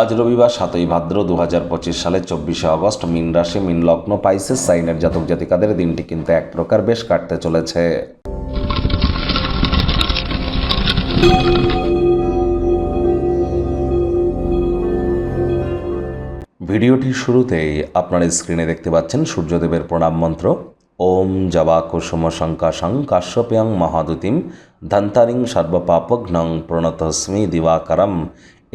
আজ রবিবার সাতই ভাদ্র দু হাজার পঁচিশ সালের চব্বিশে আগস্ট মিন রাশি, মিন লগ্ন, পাইসেস, সাইনের জাতক জাতিকাদের দিনটি কিন্তু এক প্রকার বেশ কাটতে চলেছে। ভিডিওটির শুরুতেই আপনার স্ক্রিনে দেখতে পাচ্ছেন সূর্যদেবের প্রণাম মন্ত্র। ওম জবা কুসুম শঙ্কাশং কাশ্যপ্যাং মহাদুতিম ধন্তারিং সর্বপাপঘ্নং প্রণতস্মি দিবাকরম।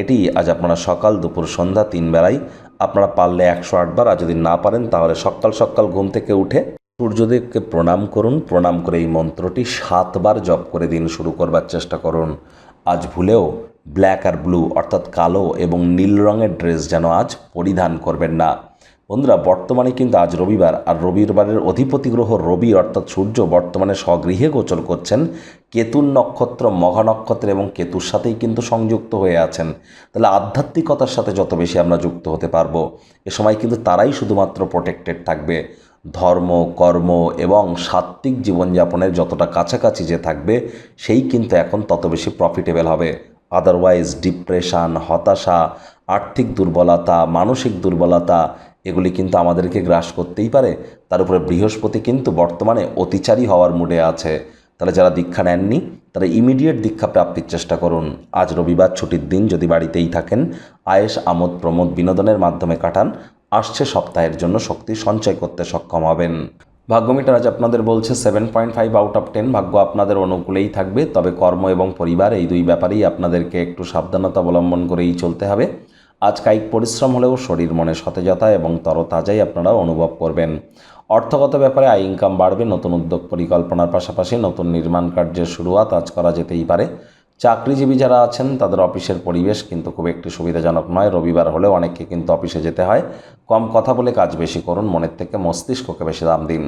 এটি আজ আপনারা সকাল দুপুর সন্ধ্যা তিন বেলায় আপনারা পারলে একশো আটবার আর যদি না পারেন তাহলে সকাল সকাল ঘুম থেকে উঠে সূর্যদেবকে প্রণাম করুন, প্রণাম করে এই মন্ত্রটি সাতবার জপ করে দিন, শুরু করবার চেষ্টা করুন। আজ ভুলেও ব্ল্যাক আর ব্লু অর্থাৎ কালো এবং নীল রঙের ড্রেস যেন আজ পরিধান করবেন না। বন্ধুরা, বর্তমানে কিন্তু আজ রবিবার, আর রবিবারের অধিপতি গ্রহ রবি, অর্থাৎ সূর্য, বর্তমানে স্বগৃহে গোচর করছেন। কেতুর নক্ষত্র মঘা নক্ষত্র এবং কেতুর সাথেই কিন্তু সংযুক্ত হয়ে আছেন। তাহলে আধ্যাত্মিকতার সাথে যত বেশি আমরা যুক্ত হতে পারব, এ সময় কিন্তু তারাই শুধুমাত্র প্রোটেক্টেড থাকবে। ধর্ম, কর্ম এবং সাত্ত্বিক জীবনযাপনের যতটা কাছাকাছি যে থাকবে, সেই কিন্তু এখন তত বেশি প্রফিটেবল হবে। আদারওয়াইজ ডিপ্রেশন হতাশা, আর্থিক দুর্বলতা, মানসিক দুর্বলতা, এগুলি কিন্তু আমাদেরকে গ্রাস করতেই পারে। তার উপরে বৃহস্পতি কিন্তু বর্তমানে অতিচারী হওয়ার মুডে আছে। তাহলে যারা দীক্ষা নেননি, তারা ইমিডিয়েট দীক্ষা প্রাপ্তির চেষ্টা করুন। আজ রবিবার ছুটির দিন যদি বাড়িতেই থাকেন আয়েস আমোদ, প্রমোদ বিনোদনের মাধ্যমে কাটান, আসছে সপ্তাহের জন্য শক্তি সঞ্চয় করতে সক্ষম হবেন। ভাগ্যমিটার আজ আপনাদের বলছে seven point five out of ten ভাগ্য আপনাদের অনুকূলেই থাকবে, তবে কর্ম এবং পরিবার এই দুই ব্যাপারেই আপনাদেরকে একটু সাবধানতা অবলম্বন করেই চলতে হবে। আজ কায়িক পরিশ্রম হলেও শরীর মনে সতেজতা এবং তরতাজাই আপনারা অনুভব করবেন। অর্থগত ব্যাপারে আয় ইনকাম বাড়বে, নতুন উদ্যোগ পরিকল্পনার পাশাপাশি নতুন নির্মাণ কার্যের শুরুয়াত আজ করা যেতেই পারে। চাকরিজীবী যারা আছেন, তাদের অফিসের পরিবেশ কিন্তু খুব একটি সুবিধাজনক নয়। রবিবার হলেও অনেককে কিন্তু অফিসে যেতে হয়। কম কথা বলে কাজ বেশি করুন, মনের থেকে মস্তিষ্ককে বেশি দাম দিন।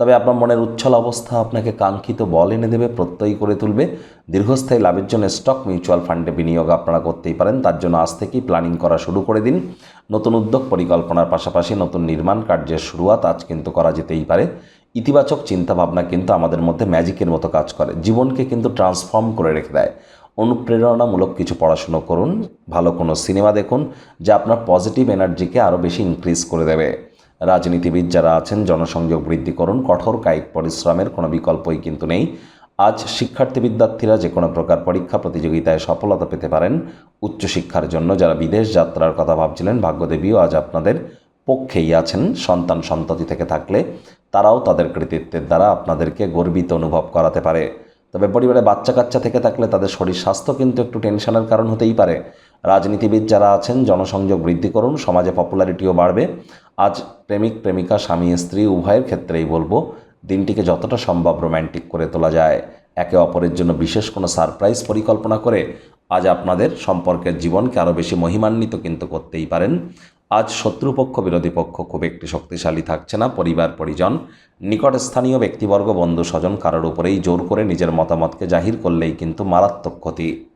তবে আপনার মনের উচ্ছল অবস্থা আপনাকে কাঙ্ক্ষিত বল এনে দেবে, প্রত্যয়ী করে তুলবে। দীর্ঘস্থায়ী লাভের জন্য স্টক, মিউচুয়াল ফান্ডে বিনিয়োগ আপনারা করতেই পারেন। তার জন্য আজ থেকেই প্ল্যানিং করা শুরু করে দিন। নতুন উদ্যোগ, পরিকল্পনার পাশাপাশি নতুন নির্মাণ কার্যের শুরুয়াত আজ কিন্তু করা যেতেই পারে। ইতিবাচক চিন্তাভাবনা কিন্তু আমাদের মধ্যে ম্যাজিকের মতো কাজ করে। জীবনকে কিন্তু ট্রান্সফর্ম করে রেখে দেয়। অনুপ্রেরণামূলক কিছু পড়াশুনো করুন, ভালো কোনো সিনেমা দেখুন, যা আপনার পজিটিভ এনার্জিকে আরও বেশি ইনক্রিজ করে দেবে। রাজনীতিবিদ যারা আছেন, জনসংযোগ বৃদ্ধি করুন, কঠোর কায়িক পরিশ্রমের কোনো বিকল্পই কিন্তু নেই। আজ শিক্ষার্থী বিদ্যার্থীরা যে কোনো প্রকার পরীক্ষা প্রতিযোগিতায় সফলতা পেতে পারেন। উচ্চশিক্ষার জন্য যারা বিদেশ যাত্রার কথা ভাবছিলেন, ভাগ্যদেবীও আজ আপনাদের পক্ষেই আছেন। সন্তান সন্ততি থেকে থাকলে তারাও তাদের কৃতিত্বের দ্বারা আপনাদেরকে গর্বিত অনুভব করাতে পারে। তবে পরিবারে বাচ্চা কাচ্চা থেকে থাকলে তাদের শরীর স্বাস্থ্য কিন্তু একটু টেনশনের কারণ হতেই পারে। রাজনীতিবিদ যারা আছেন, জনসংযোগ বৃদ্ধি করুন, সমাজে পপুলারিটিও বাড়বে। আজ প্রেমিক, প্রেমিকা, স্বামী, স্ত্রী, উভয়ের ক্ষেত্রেই বলব, দিনটিকে যতটা সম্ভব রোম্যান্টিক করে তোলা যায়। একে অপরের জন্য বিশেষ কোনো সারপ্রাইজ পরিকল্পনা করে আজ আপনাদের সম্পর্কের জীবনকে আরও বেশি মহিমান্বিত কিন্তু করতেই পারেন। আজ শত্রুপক্ষ, বিরোধী পক্ষ খুব একটি শক্তিশালী থাকছে না। পরিবার, পরিজন, নিকটস্থানীয় ব্যক্তিবর্গ বন্ধু স্বজন কারোর উপরেই জোর করে নিজের মতামতকে জাহির করলেই কিন্তু মারাত্মক ক্ষতি।